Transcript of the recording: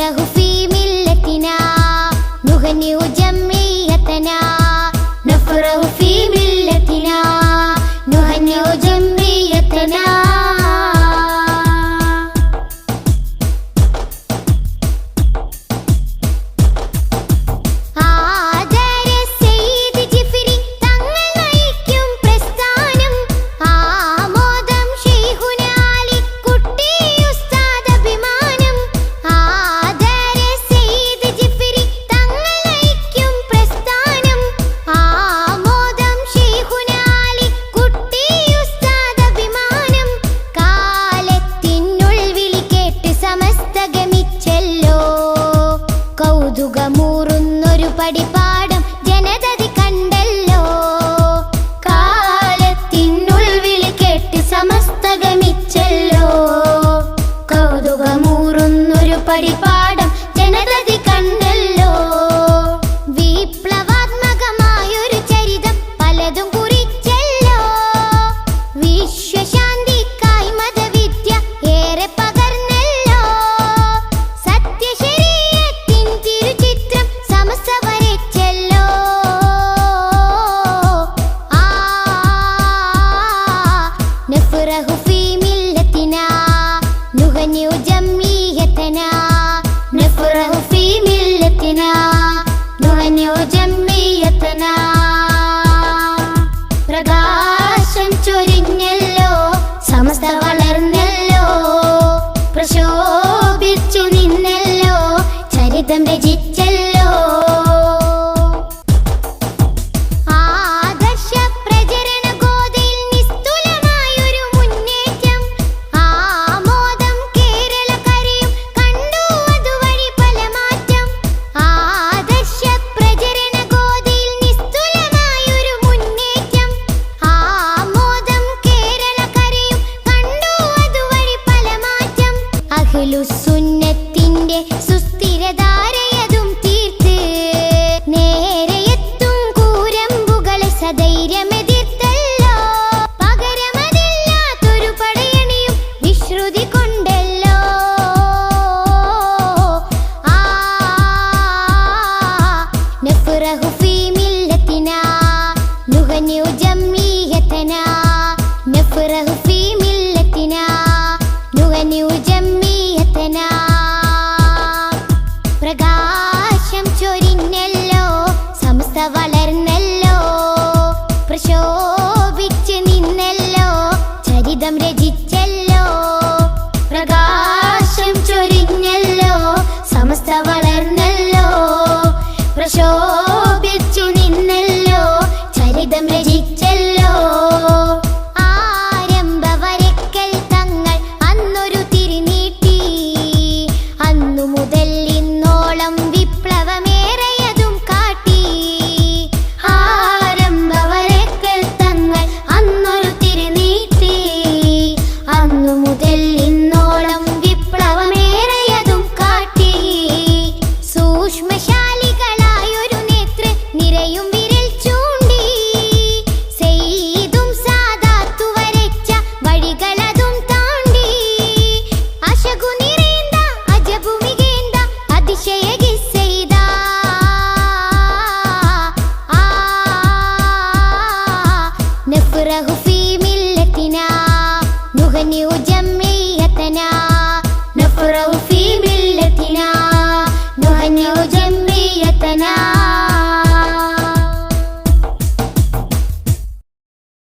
نفرح في ملتنا نغني جمعيتنا نفرح في ملتنا نغني جمعيتنا படிப்பா ധൈര്യമെതിർത്തല്ലോ പകരമതില്ലാത്തൊരു കൊണ്ടല്ലോ. ആ ഫീ മില്ലത്തിന നുഹനു ജംഈഹതന ഫീ